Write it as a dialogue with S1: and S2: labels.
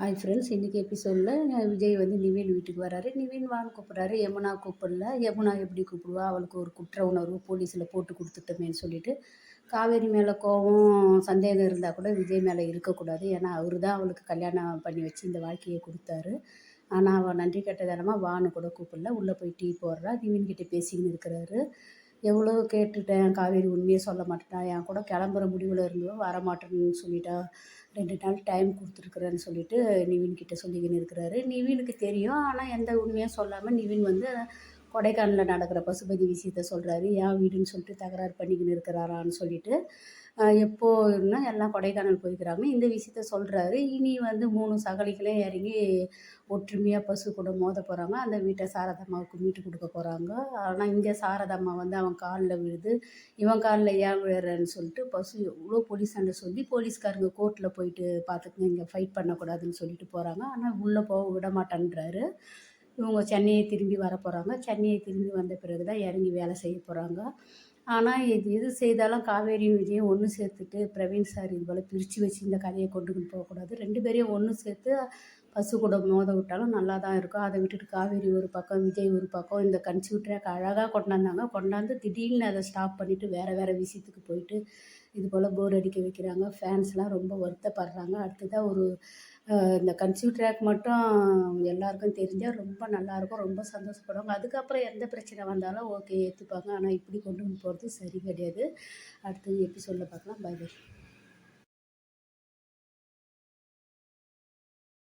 S1: Hi friends இன்றைக்கி எபிசோடில் விஜய் வந்து நிவின் வீட்டுக்கு வராரு. நிவின் வான்னு கூப்பிட்றாரு. யமுனா கூப்பிடல. யமுனா எப்படி கூப்பிடுவா? அவளுக்கு ஒரு குற்ற உணர்வு போலீஸில் போட்டு கொடுத்துட்டோமேனு சொல்லிட்டு காவேரி மேலே கோபம் சந்தேகம் இருந்தால் கூட விஜய் மேலே இருக்கக்கூடாது. ஏன்னா அவர் தான் அவளுக்கு கல்யாணம் பண்ணி வச்சு இந்த வாழ்க்கையை கொடுத்தாரு. ஆனால் அவள் நன்றி கெட்டதனமாக வான்னு கூட கூப்பிடல. உள்ளே போய் டீ போடுறா. நிவின் கிட்டே பேசிக்கின்னு இருக்கிறாரு. எவ்வளோ கேட்டுட்டேன் காவேரி உண்மையை சொல்ல மாட்டேட்டா என் கூட கிளம்புற முடிவில் இருந்தோம் வரமாட்டேன்னு சொல்லிட்டா. ரெண்டு நாள் டைம் கொடுத்துருக்குறேன்னு சொல்லிட்டு நிவின்கிட்ட சொல்லிக்கின்னு இருக்கிறாரு நிவினுக்கு தெரியும் ஆனால் எந்த உண்மையும் சொல்லாமல் நிவின் வந்து கொடைக்கானலில் நடக்கிற பசுபதி விஷயத்த சொல்கிறாரு ஏன் வீடுன்னு சொல்லிட்டு தகராறு பண்ணிக்கின்னு இருக்கிறாரான்னு சொல்லிட்டு எப்போன்னா எல்லாம் கொடைக்கானல் போய்க்கிறாங்க. இந்த விஷயத்த சொல்கிறாரு இனி வந்து மூணு சகலிகளே இறங்கி ஒற்றுமையாக பசு கூட மோத போகிறாங்க அந்த வீட்டை சாரதாம்மாவுக்கு மீட்டு கொடுக்க போகிறாங்க ஆனால் இங்கே சாரதாம்மா வந்து அவன் காலில் விழுது. இவன் காலில் ஏன் விழுறன்னு சொல்லிட்டு பசு எவ்வளோ போலீஸாண்ட சொல்லி போலீஸ்காரங்க கோர்ட்டில் போயிட்டு பார்த்துக்குங்க இங்கே ஃபைட் பண்ணக்கூடாதுன்னு சொல்லிட்டு போகிறாங்க ஆனால் உள்ளே போக விட மாட்டேன்றாரு. இவங்க சென்னையை திரும்பி வர போகிறாங்க சென்னையை திரும்பி வந்த பிறகு தான் இறங்கி வேலை செய்ய போகிறாங்க ஆனால் இது எது செய்தாலும் காவேரியும் விஜயும் ஒன்று சேர்த்துட்டு பிரவீன் சார் இது போல் பிரித்து வச்சு இந்த கதையை கொண்டுக்கிட்டு போகக்கூடாது. ரெண்டு பேரையும் ஒன்று சேர்த்து பசு கூட மோத விட்டாலும் நல்லா தான் இருக்கும். அதை விட்டுட்டு காவேரி ஒரு பக்கம் விஜய் ஒரு பக்கம் இந்த கன்சியூ ட்ராக் அழகாக கொண்டாந்தாங்க. கொண்டாந்து திடீர்னு அதை ஸ்டாப் பண்ணிவிட்டு வேறு வேறு விஷயத்துக்கு போயிட்டு இது போல் போர் அடிக்க வைக்கிறாங்க. ஃபேன்ஸ்லாம் ரொம்ப வருத்தப்படுறாங்க. அடுத்ததாக ஒரு இந்த கன்சியூ ட்ராக் மட்டும் எல்லாருக்கும் தெரிஞ்சால் ரொம்ப நல்லாயிருக்கும் ரொம்ப சந்தோஷப்படுவாங்க. அதுக்கப்புறம் எந்த பிரச்சனை வந்தாலும் ஓகே ஏற்றுப்பாங்க ஆனால் இப்படி கொண்டு போகிறது சரி கிடையாது. அடுத்தது எப்படி சொல்ல பார்க்கலாம்? By by